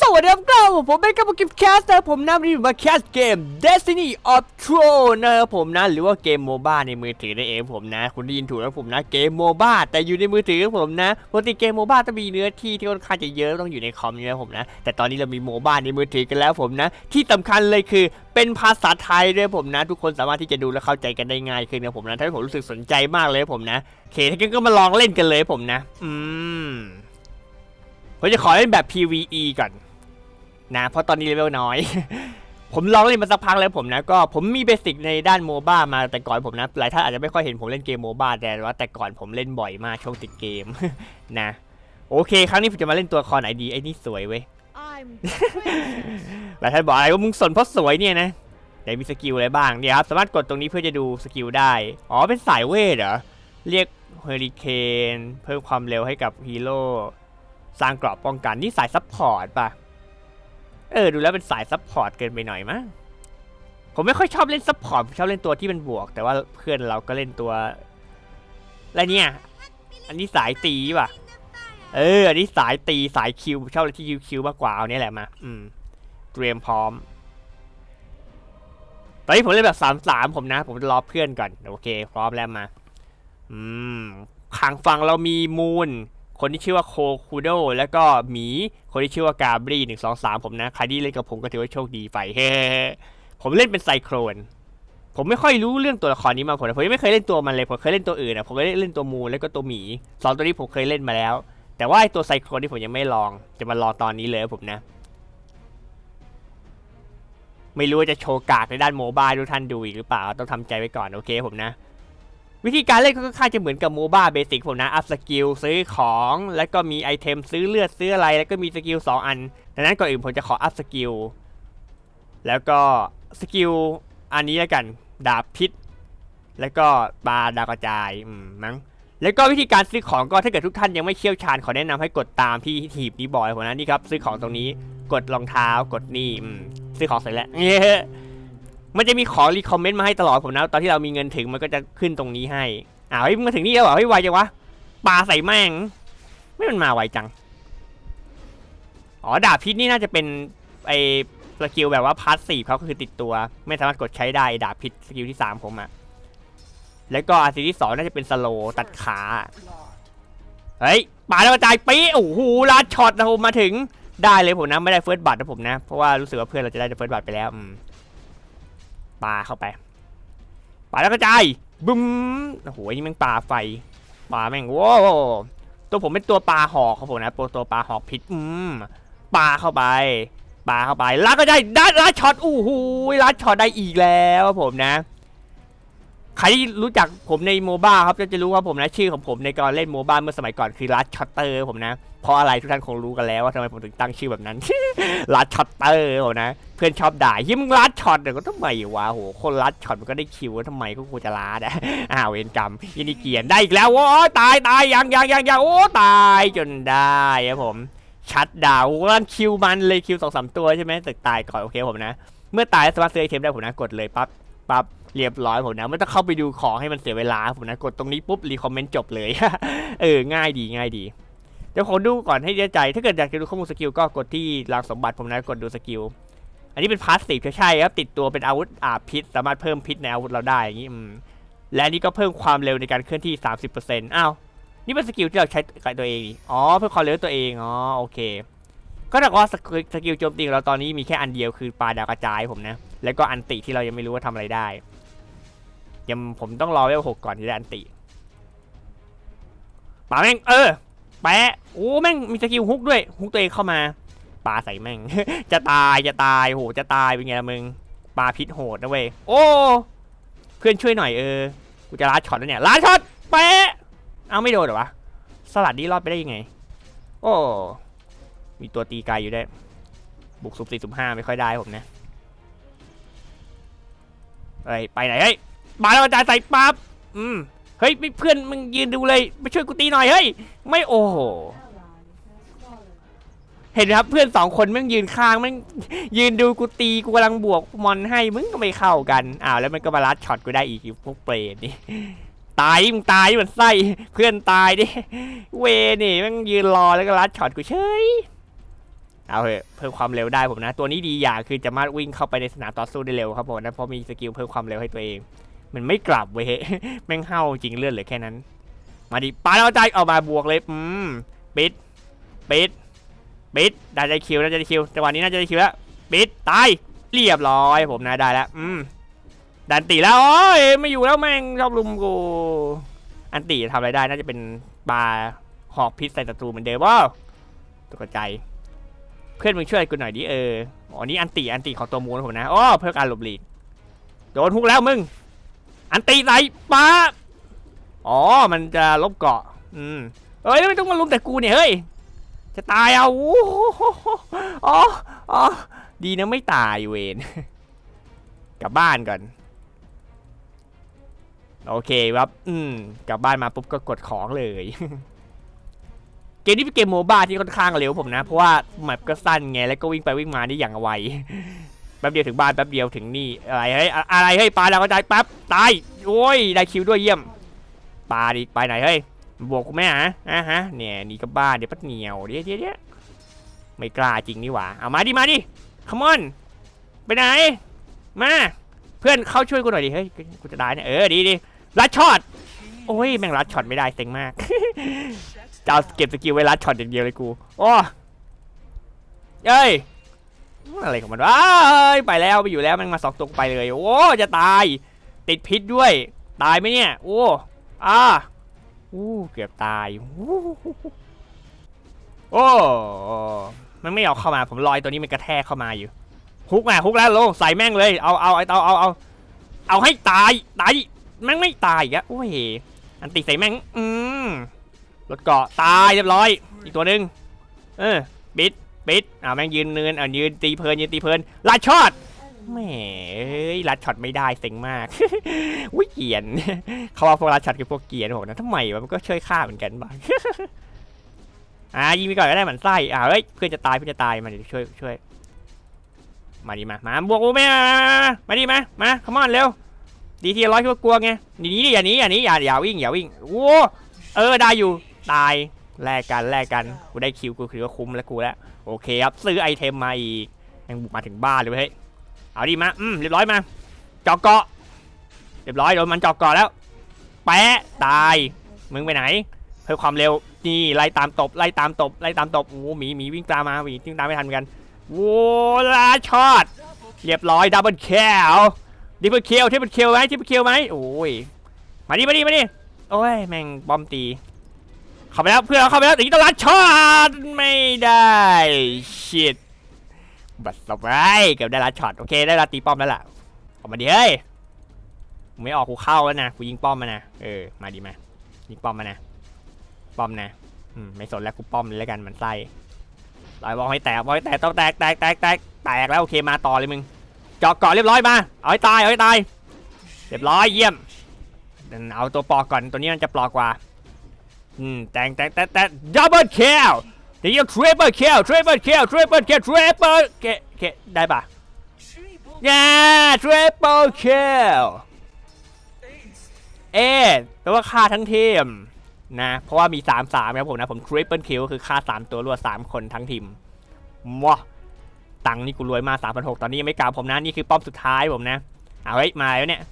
สวัสดีครับครับผมเป็นกับกิฟแคสต์นะผมนำรีวิวมาแคสเกม Destiny of Throne นะครับผมนะ หรือว่าเกมโมบ้าในมือถือนั่นเองผมนะ คุณได้ยินถูกแล้วผมนะ เกมโมบ้าแต่อยู่ในมือถือของผมนะปกติเกมโมบ้าต้องมีเนื้อที่ที่ค่อนข้างจะเยอะต้องอยู่ในคอมนี่นะผมนะ แต่ตอนนี้เรามีโมบ้าในมือถือกันแล้วผมนะ ที่สำคัญเลยคือเป็นภาษาไทยด้วยผมนะ ทุกคนสามารถที่จะดูและเข้าใจกันได้ง่ายขึ้นนะผมนะทำให้ผมรู้สึกสนใจมากเลยผมนะโอเคถ้างั้นก็มาลองเล่นกันเลยผมนะ อืม ผมจะขอเล่นแบบ PVE ก่อนนะเพราะตอนนี้เลเวลน้อย ผมลองเล่นมาสักพักแล้วผมนะก็ผมมีเบสิกในด้านโมบ้ามาแต่ก่อนผมนะหลายท่านอาจจะไม่ค่อยเห็นผมเล่นเกมโมบ้าแต่ว่าแต่ก่อนผมเล่นบ่อยมากช่วงติดเกมนะโอเค ครั้งนี้ผมจะมาเล่นตัวละครไหนดีไอ้นี่สวยเว้ย I'm หลายท่านบอกอะไรว่ามึงสนเพราะสวยเนี่ยนะไหนมีสกิลอะไรบ้างเนี่ยครับสามารถกดตรงนี้เพื่อจะดูสกิลได้ อ๋อเป็นสายเวทเหรอเรียกเฮอริเคนเพิ่มความเร็วให้กับฮีโร่ สร้างกราะป้องกันนี่สายซัพพอร์ตป่ะ เออ ดูแล้วเป็นสายซัพพอร์ตเกินไปหน่อยมั้งผมไม่ค่อยชอบเล่นซัพพอร์ตชอบเล่นตัวที่เป็นบวก แต่ว่าเพื่อนเราก็เล่นตัวอะไรเนี่ย อันนี้สายตีป่ะ เออ อันนี้สายตีสายคิวชอบอะไรที่คิวคิวมากกว่าเอาเนี้ยแหละมา อืม เตรียมพร้อม ตอนนี้ผมเล่นแบบสามสามผมนะ ผมจะรอเพื่อนก่อน โอเค พร้อมแล้วมา อืมขังฝั่งเรามีมูน คนที่ชื่อว่าโคคูโดแล้วก็หมี คนที่ชื่อว่ากาบรีหนึ่งสองสามผมนะ ใครที่เล่นกับผมก็ถือว่าโชคดีไปเฮ้ผมเล่นเป็นไซโครน ผมไม่ค่อยรู้เรื่องตัวละครนี้มาผมผมยังไม่เคยเล่นตัวมันเลย ผมเคยเล่นตัวอื่นนะผมเคยเล่นตัวมูแล้วก็ตัวหมีสองตัวนี้ผมเคยเล่นมาแล้ว แต่ว่าไอตัวไซโครนที่ผมยังไม่ลอง จะมาลองตอนนี้เลยผมนะ ไม่รู้ว่าจะโชว์กากในด้านโมบายทุกท่านดูอีกหรือเปล่า ต้องทำใจไว้ก่อนโอเคผมนะ วิธีการเล่นก็ค่อนข้างจะเหมือนกับโมบ้าเบสิกผมนะ อัพสกิลซื้อของ แล้วก็มีไอเทมซื้อเลือดซื้ออะไร แล้วก็มีสกิล2 อัน ดังนั้นก่อนอื่นผมจะขออัพสกิล แล้วก็สกิลอันนี้แล้วกัน ดาบพิษ แล้วก็ปลาดาวกระจายอืมมั้ง แล้วก็วิธีการซื้อของก็ถ้าเกิดทุกท่านยังไม่เชี่ยวชาญขอแนะนำให้กดตามที่หีบนี้บอยผมนะนี่ครับซื้อของตรงนี้ กดรองเท้ากดนี่อืมซื้อของเสร็จแล้ว มันจะมีของรีคอมเมนต์มาให้ตลอดผมนะ ตอนที่เรามีเงินถึงมันก็จะขึ้นตรงนี้ให้อ้าวเฮ้ยมาถึงนี่แล้วเหรอเฮ้ยไวจังวะปลาใส่แม่ง ไม่มันมาไวจัง อ๋อดาบพิษนี่น่าจะเป็นไอสกิลแบบว่าพาร์ทสี่เขาคือติดตัว ไม่สามารถกดใช้ได้ดาบพิษสกิลที่สามผมอะแล้วก็อาซีที่สองน่าจะเป็นสโลตัดขาเฮ้ยปาแล้วกระจายปี๊โอ้โหลาดช็อตนะผมมาถึงได้เลยผมนะไม่ได้เฟิร์สบัตนะผมนะ เพราะว่ารู้สึกว่าเพื่อนเราจะได้เฟิร์สบัตไปแล้วอืม ปลาเข้าไปปลาแล้วกระจายบึ้มโอ้โหนี่แม่งปลาไฟปลาแม่งว้าวตัวผมเป็นตัวปลาหอกครับผมนะตัวตัวปลาหอกพิษอืมปลาเข้าไปปลาเข้าไปแล้วก็ได้ได้ลัดช็อตอู้หูลัดช็อตได้อีกแล้วครับผมนะใครที่รู้จักผมในโมบ้าครับจะจะรู้ว่าผมนะชื่อของผมในการเล่นโมบ้าเมื่อสมัยก่อนคือลัดช็อตเตอร์ผมนะ เพราะอะไรทุกท่านคงรู้กันแล้วว่าทำไมผมถึงตั้งชื่อแบบนั้น ลัดช็อตเตอร์นะ เพื่อนชอบด่ายิ่มึงลัดช็อตเดี๋ยวก็ทำไมวะโหคนลัดช็อตมันก็ได้คิวทำไมก็กูจะลัดอะอ้าวเวรกรรมยินดีเกียนได้อีกแล้วโอ้ยตายตายยังยังยังยังโอ้ตายจนได้ครับผม ชัดดาวรันคิวมันเลยคิวสองสามตัวใช่ไหมตึกตายก่อนโอเคผมนะ เมื่อตายสามารถซื้อไอเทมได้ผมนะกดเลยปั๊บปั๊บเรียบร้อยผมนะไม่ต้องเข้าไปดูของให้มันเสียเวลาผมนะกดตรงนี้ปุ๊บรีคอมเมนต์จบเลยเออง่ายดีง่ายดี เดี๋ยวขอดูก่อนให้แน่ใจ ถ้าเกิดอยากจะดูข้อมูลสกิลก็กดที่รางสมบัติผมนะกดดูสกิล อันนี้เป็นพาสซีฟใช่ครับ ติดตัวเป็นอาวุธอาพิษ สามารถเพิ่มพิษในอาวุธเราได้อย่างนี้อืมและนนี้ก็เพิ่มความเร็วในการเคลื่อนที่ 30%อ้าว นี่เป็นสกิลที่เราใช้กับตัวเอง อ๋อ เพิ่มความเร็วตัวเอง อ๋อ โอเค ก็ถ้าว่าสกิลสกิลโจมตีของเราตอนนี้มีแค่อันเดียวคือปลาดาวกระจายผมนะ แล้วก็อันติที่เรายังไม่รู้ว่าทำอะไรได้ ยังผมต้องรอเวลหกก่อนที่จะอันติปาแม่งเออ แปะโอ้แม่งมีสกิลฮุกด้วยฮุกตัวเองเข้ามาปาใส่แม่ง จะตายจะตายโหจะตายเป็นไงล่ะมึงปาพิษโหดนะเว้ยโอ้เพื่อนช่วยหน่อยเออกูจะลัดช็อตแล้วเนี่ยลัดช็อตแปะเอาไม่โดนเหรอวะสลัดนี้รอดไปได้ยังไง โอ้มีตัวตีไกลอยู่ได้วยบุกสุบสี่สุบห้าไม่ค่อยได้ผมนะเฮ้ยไปไหนเฮ้ยมาแล้วกระจายใส่ปั๊บอืม เฮ้ยเพื่อนมึงยืนดูเลยมาช่วยกูตีหน่อยเฮ้ยไม่โอ้โหเห็นไหมครับเพื่อนสองคนม่งยืนข้างม่งยืนดูกูตีกูกำลังบวกมอนให้มึงก็ไม่เข้ากันอ้าวแล้วมันก็มาลัดช็อตกูได้อีกพวกเปรตนี่ตายมึงตายมันไส้เพื่อนตายดิเวนี่ม่งยืนรอแล้วก็ลัดช็อตกูเฉยเอาเถอะเพิ่มความเร็วได้ผมนะ ตัวนี้ดีอย่างคือจะมาวิ่งเข้าไปในสนามต่อสู้ได้เร็วครับผมนะเพราะมีสกิลเพิ่มความเร็วให้ตัวเอง มันไม่กลับเว้ยแม่งเห่าจริงเลือดเหลือแค่นั้น มาดิปาแล้วใจเอามาบวกเลยอืมปิดปิดปิดได้ใจคิวได้ใจคิวจังหวะนี้น่าจะได้คิวแล้วปิดตายเรียบร้อยผมนะได้แล้วอืมดันตีแล้วโอ้ยไม่อยู่แล้วแม่งชอบลุมกูอันตีทำอะไรได้น่าจะเป็นบาหอกพิษใส่ศัตรูเหมือนเดิมว้าวตกใจ เพื่อนมึงช่วยกูหน่อยดิเอออ๋อนี่อันตีอันตีของตัวมูนผมนะอ๋อเพื่อการหลบหลีกโดนฮุกแล้วมึง อันตีใส่ป้าอ๋อ มันจะลบเกาะ อืม เอ้ยไม่ต้องมาลุมแต่กูเนี่ยเฮ้ย จะตายเอาโอ้โหอ๋ออ๋อ ดีนะไม่ตายเวนกลับบ้านก่อน โอเคครับ อืม กลับบ้านมาปุ๊บก็กดของเลย เกมนี้เป็นเกมโมบ้าที่ค่อนข้างเร็วผมนะ เพราะว่าแมปก็สั้นไง แล้วก็วิ่งไปวิ่งมาได้อย่างไว แป๊บเดียวถึงบ้านแป๊บเดียวถึงนี่อะไรเฮ้ยอะไรเฮ้ยปลาดาวกระจายปั๊บตายโอ้ยได้คิวด้วยเยี่ยมปลาดิไปไหนเฮ้ยบวกกูไหมฮะอะฮะเนี่ยนี่ก็บ้านเดี๋ยวปัดเหนียวเดี๋ยวเดี๋ยวเดี๋ยวไม่กล้าจริงนี่หว่าเอามาดิมาดิขมอนไปไหนมาเพื่อนเข้าช่วยกูหน่อยดิเฮ้ยกูจะได้เนี่ยเออดีดีรัดช็อตโอ้ยแม่งรัดช็อตไม่ได้เซ็งมากจะเอาเก็บสกิลไว้รัดช็อตอย่างเดียวเลยกูโอ้เอ้ย อะไรของมันวะเอ้ยไปแล้วไปอยู่แล้วมันมาสองตัวไปเลยโอ้จะตาย ติดพิษด้วย ตายไหมเนี่ย โอ้อ่าอู้เกือบตายอู้โอ้มันไม่เอาเข้ามาผมลอยตัวนี้มันกระแทกเข้ามาอยู่ฮุกมาฮุกแล้วโลงใส่แม่งเลยเอาเอาไอ้เอาเอาเอาเอาให้ตายตายแม่งไม่ตายอีกอะโอ้ยอันติใส่แม่งอืมรถเกาะตายเรียบร้อย อีกตัวหนึ่งเออบิด ปิดอ่าแม่งยืนเนินอ่ายืนตีเพลินยืนตีเพลินลัดช็อตแหมเอ้ลัดช็อตไม่ได้เซ็งมากวิเกียนเขาว่าพวกลัดช็อตคือพวกเกรียนผมนะทำไมวะมันก็ช่วยฆ่าเหมือนกันบ้างอ่ายิงไปก่อนก็ได้เหมือนไส้อ่าเฮ้ยเพื่อนจะตายเพื่อนจะตายมาดิช่วยช่วยมาดิมา มาบวกกูไม่มาดิมา มาขมอนเร็ว ดีทีร้อยก็กลัวไงหนีดิอย่าหนีอย่าหนีอย่าอย่าวิ่งอย่าวิ่ง โอ้ เออได้อยู่ ตาย แลกกันแลกกัน กูได้คิวกูคือว่าคุ้มแล้วกูแล้ว โอเคครับซื้อไอเทมมาอีกยังบุกมาถึงบ้านเลยเฮ้ยเอาดิมาอืมเรียบร้อยมาจาะเกาะเรียบร้อยโดนมันจาะเกาะแล้ว แปะตายมึงไปไหน เพิ่มความเร็วนี่ไล่ตามตบไล่ตามตบไล่ตามตบโอ้หมีหมีวิ่งตามมาหมีวิ่งตามไม่ทันเหมือนกันโว้ลาช็อตเรียบร้อยดับเบิลคิลดับเบิลเคลที่เป็นคิลไหมที่เป็นคิลไหมโอ้ยมาดิมาดิมาดิโอ้ยแม่งบอมตี เข้าไปแล้วเพื่อนเข้าไปแล้วแต่นี่ต้องรัดช็อตไม่ได้ชิตบัตรสบายเกือบได้รัดช็อตโอเคได้รัดตีป้อมแล้วล่ะออกมาดิเฮ้ยไม่ออกกูเข้าแล้วนะกูยิงป้อมมานะเออมาดีมายิงป้อมมานะป้อมนะอืมไม่สนแล้วกูป้อมเลยแล้วกันมันไส้ลอยบอลให้แตกบอลให้แตกต้องแตกแตกแตกแตกแตกแล้วโอเคมาต่อเลยมึงเจาะเกาะเรียบร้อยมาเอาให้ตายเอาให้ตายเรียบร้อยเยี่ยมเอาตัวปลอกก่อนตัวนี้มันจะปลอกกว่า อืมแต่งแต่งแต่แต่ดับเบิลคิลเดี๋ยวทริปเปิลคิลทริปเปิลคิลทริปเปิลคิลทริปเปิลคิลคิลได้ปะย่าทริปเปิลคิลเอ๊แปลว่าฆ่าทั้งทีมนะ เพราะว่ามี 3 3ครับผมนะ ผมทริปเปิลคิลคือฆ่า 3 ตัวรวด3 คนทั้งทีมมวตังนี่กูรวยมา3,600ตอนนี้ยังไม่กล่าวผมนะ นี่คือป้อมสุดท้ายผมนะ เอาเฮ้ย มาแล้วเนี่ย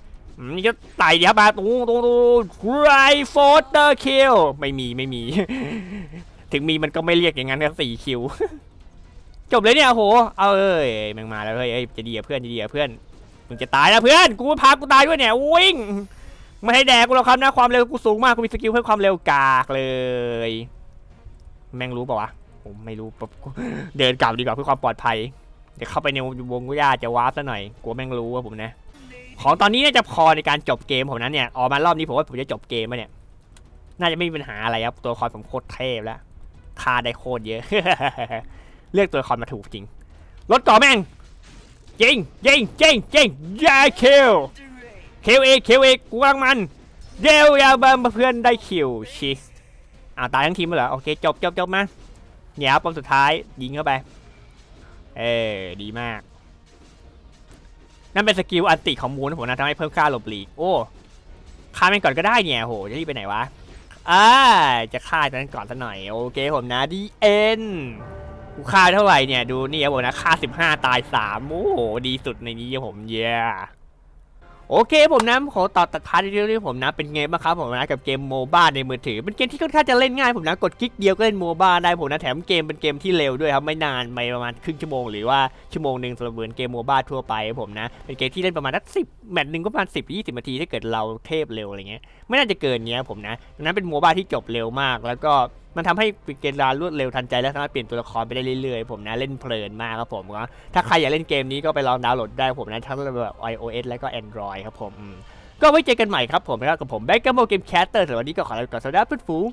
นี่ก็ไต่เดี๋ยวมาตูตูตูไรโฟเตอร์คิวไม่มีไม่มี ถึงมีมันก็ไม่เรียกอย่างนั้นก็สี่คิว จบเลยเนี่ยโห เอาเอ้ยแมันมาแล้วเฮ้ยเอ้ยจะดีเพื่อนจะดีเพื่อนมึงจะตายนะเพื่อน กูพากูตายด้วยเนี่ยวิ่งไม่ให้แดกกูหรอกครับนะความเร็วกูสูงมากกูมีสกิลเพิ่มความเร็วกากเลย แม่งรู้ปล่าวะผมไม่รู้ปุ๊เดินกลับดีกว่าเพื่อความปลอดภัย เดี๋ยวเข้าไปในวงกุย่าจะวาร์ปซะหน่อยกลัวแม่งรู้ว่าผมนะ ของตอนนี้น่าจะพอในการจบเกมผมนั้นเนี่ย ออกมารอบนี้ผมว่าผมจะจบเกมแล้วเนี่ย น่าจะไม่มีปัญหาอะไรครับ ตัวละคอนผมโคตรเทพแล้วคาได้โคตรเยอะ เลือกตัวละครมาถูกจริง รถต่อแม่งจริงจริงจริงจริงยาคิวคิวเอคิวเอกกูรังมันเดี๋ยวยาบัมเพื่อนได้คิวชิอ่าตายทั้งทีมเลยเหรอโอเคจบจบจบมาเนี่ยครับปมสุดท้ายยิงเข้าไป เออดีมาก นั่นเป็นสกิลอันติของมูนผมนะทำให้เพิ่มค่าหลบหลีกโอ้ฆ่ามันก่อนก็ได้เนี่ยโหจะรีบไปไหนวะอ่าจะฆ่ามันก่อนสักหน่อยโอเคผมนะดีเอ็นกูฆ่าเท่าไหร่เนี่ยดูนี่ครับผมนะฆ่า15 ตาย3โอ้โหดีสุดในนี้ผมเย้ โอเคผมนะขอตอบตัดพาร์ทที่เรื่องผมนะเป็นไงบ้างครับผมนะกับเกมโมบ้าในมือถือเป็นเกมที่ค่อนข้างจะเล่นง่ายผมนะกดคลิกเดียวก็เล่นโมบ้าได้ผมนะแถมเกมเป็นเกมที่เร็วด้วยครับไม่นานไปประมาณครึ่งชั่วโมงหรือว่าชั่วโมงหนึ่งสำหรับเหมือนเกมโมบ้าทั่วไปผมนะเป็นเกมที่เล่นประมาณสักสิบแมตช์หนึ่งก็ประมาณสิบยี่สิบนาทีถ้าเกิดเราเทพเร็วอะไรเงี้ยไม่น่าจะเกินเนี้ยผมนะดังนั้นเป็นโมบ้าที่จบเร็วมากแล้วก็มันทำให้เกมรารวดเร็วทันใจและสามารถเปลี่ยนตัวละครไปได้เรื่อยๆ ผมนะเล่นเพลินมากครับผมก็ถ้าใครอยากเล่นเกมนี้ก็ไปลองดาวน์โหลดได้ผมนะทั้งแบบ iOS และก็ Android ครับผม ก็ไว้เจอกันใหม่ครับผมนะกับผมแบ็กกัมโบเกมแคสเตอร์สวัสดีก็ขอลาไปก่อนสวัสดีครับเพื่อนฝูง